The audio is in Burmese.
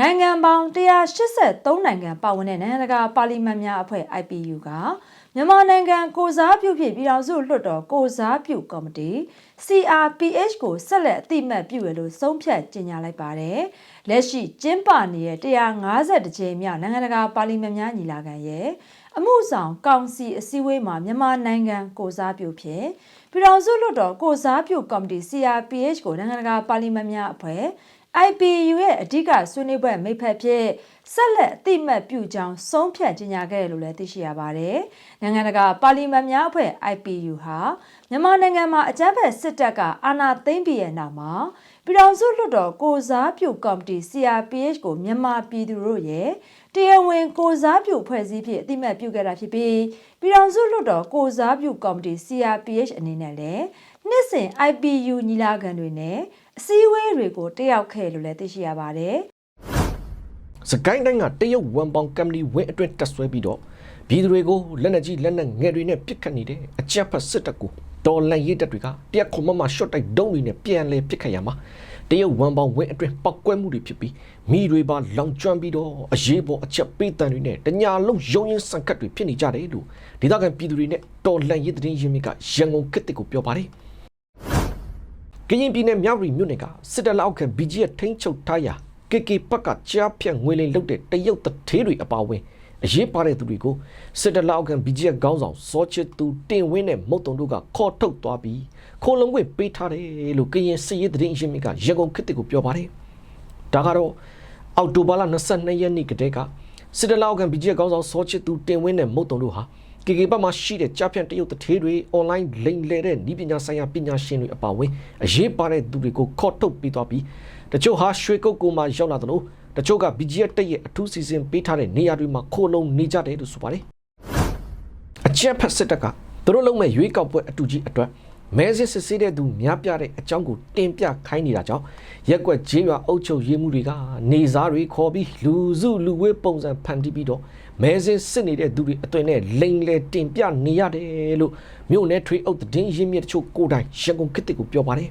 နိုင်ငံပေါင်း183နိုင်ငံပါဝင်တဲ့နိုင်ငံတကာပါလီမန်များအဖွဲ့ IPU ကမြန်မာနိုင်ငံကိုစားပြုဖြစ်ပြည်ထောင်စုလွှတ်တော်ကိုစားပြုကော်မတီ CRPH ကိုဆက်လက်အတိမတ်ပြုရလို့ဆုံးဖြတ်ကြေညာလိုက်ပါတယ်။လက်ရှိကျင်းပနေတဲ့150ကြိမ်မြောက်နိုင်ငံတကာပါလီမန်များညီလာခံရဲ့အမှုဆောင်ကောင်စီအစည်းအဝေးမှာမြန်မာနိုင်ငံကိုစားပြုဖြစ်ပြည်ထောင်စုလွှတ်တော်ကိုစားပြုကော်မတီ CRPH ကိုနိုင်ငံတကာပါလီမန်များအဖွဲ့ IPU ရဲ့အဓိကဆွေးနွေးပွဲမိတ်ဖက်ဖြစ်ဆက်လက်အတိမတ်ပြုကြောင်းဆုံးဖြတ်ကြေညာခဲ့တယ်လို့လည်းသိရှိရပါတယ်။နိုင်ငံတကာပါလီမန်များအဖွဲ့ IPU ဟာမြန်မာနိုင်ငံမှာအကြမ်းဖက်စစ်တပ်ကအာဏာသိမ်းပြီးရဲ့နောက်မှာပြည်ထောင်စုလွှတ်တော်ကိုစားပြုကော်မတီ CRPH ကိုမြန်မာပြည်သူတို့ရဲ့တရားဝင်ကိုစားပြုဖွဲ့စည်းဖြစ်အတိမတ်ပြုခဲ့တာဖြစ်ပြီးပြည်ထောင်စုလွှတ်တော်ကိုစားပြုကော်မတီ CRPH အနေနဲ့လည်းနှစ်စဉ် IPU ညီလာခံတွေနဲ့ အစည်းအဝေးတွေကိုတက်ရောက်ခဲ့လို့လည်းသိရှိရပါတယ်။စကိုင်းတိုင်းကတရုတ်ဝန်ပေါင်ကမ်ပဏီဝင်းအတွင်းတက်ဆွဲပြီးတော့ပြည်သူတွေကိုလက်နက်ကြီးလက်နက်ငယ်တွေနဲ့ပစ်ခတ်နေတဲ့အကြမ်းဖက်စစ်တပ်ကိုတော်လန်ရေးတပ်တွေကတရက်ခုမမရှော့တိုက်ဒုံးတွေနဲ့ပြန်လဲပစ်ခတ်ရမှာတရုတ်ဝန်ပေါင်ဝင်းအတွင်းပောက်ကွဲမှုတွေဖြစ်ပြီးမိတွေပါလောင်ကျွမ်းပြီးတော့အရေးပေါ်အချက်ပေးတန်တွေနဲ့တညာလုံးရုံရင်ဆန်ကတ်တွေဖြစ်နေကြတယ်လို့ဒေသခံပြည်သူတွေနဲ့တော်လန်ရေးသတင်းရင်းမြစ်ကရန်ကုန်ကစ်တစ်ကိုပြောပါတယ် ကရင်ပြည်နယ်မြောက်ရီမြို့နယ်ကစစ်တပ်လက်အောက်ခံ BG ရဲ့ထိန်းချုပ်ထားရာ KK ဘက်ကကြားဖြတ်ငွေလိမ်လုပ်တဲ့တရုတ်တထေးတွေအပါအဝင်အရေးပါတဲ့သူတွေကိုစစ်တပ်လက်အောက်ခံ BG ရဲ့ခေါင်းဆောင်စောချစ်သူတင်ဝင်းနဲ့မုတ်တုံတို့ကခေါ်ထုတ်သွားပြီးခိုးလုံခွင့်ပေးထားတယ်လို့ကရင်စစ်ရေးသတင်းအရင်းမြစ်ကရန်ကုန်ခေတ်ကိုပြောပါတယ်။ဒါကတော့အောက်တိုဘာလ22ရက်နေ့ကတည်းကစစ်တပ်လက်အောက်ခံ BG ရဲ့ခေါင်းဆောင်စောချစ်သူတင်ဝင်းနဲ့မုတ်တုံတို့ဟာ KK ဘက်မှာရှိတဲ့ကြားဖြန့်တရုတ်တထေးတွေအွန်လိုင်းလိမ်လည်တဲ့ဤပညာဆိုင်ရာပညာရှင်တွေအပါအဝင်အရေးပါတဲ့သူတွေကိုခေါ်ထုတ်ပြီးသွားပြီးတချို့ဟာရွှေကုတ်ကူမှာရောက်လာတယ်လို့တချို့က BGF တက်ရဲ့အထူးစီစဉ်ပေးထားတဲ့နေရာတွေမှာခိုးလုံနေကြတယ်လို့ဆိုပါတယ်အချက်ဖက်စစ်တပ်ကသူတို့လုံးမဲ့ရွေးကောက်ပွဲအတူကြီးအတွက်မဲစစ်စစ်ဆေးတဲ့သူများပြတဲ့အကြောင်းကိုတင်ပြခိုင်းနေတာကြောင့်ရက်ကွက်ဂျေးရွာအုပ်ချုပ်ရေးမှုတွေကနေစားတွေခေါ်ပြီးလူစုလူဝေးပုံစံဖန်တီးပြီးတော့ မဲစစ်စစ်နေတဲ့သူတွေအသွင်နဲ့လိန်လေတင်ပြနေရတယ်လို့မြို့နယ်ထွေးအုပ်သတင်းရင်းမြစ်တချို့ကိုယ်တိုင်ရန်ကုန်ခေတ်ကိုပြောပါတယ်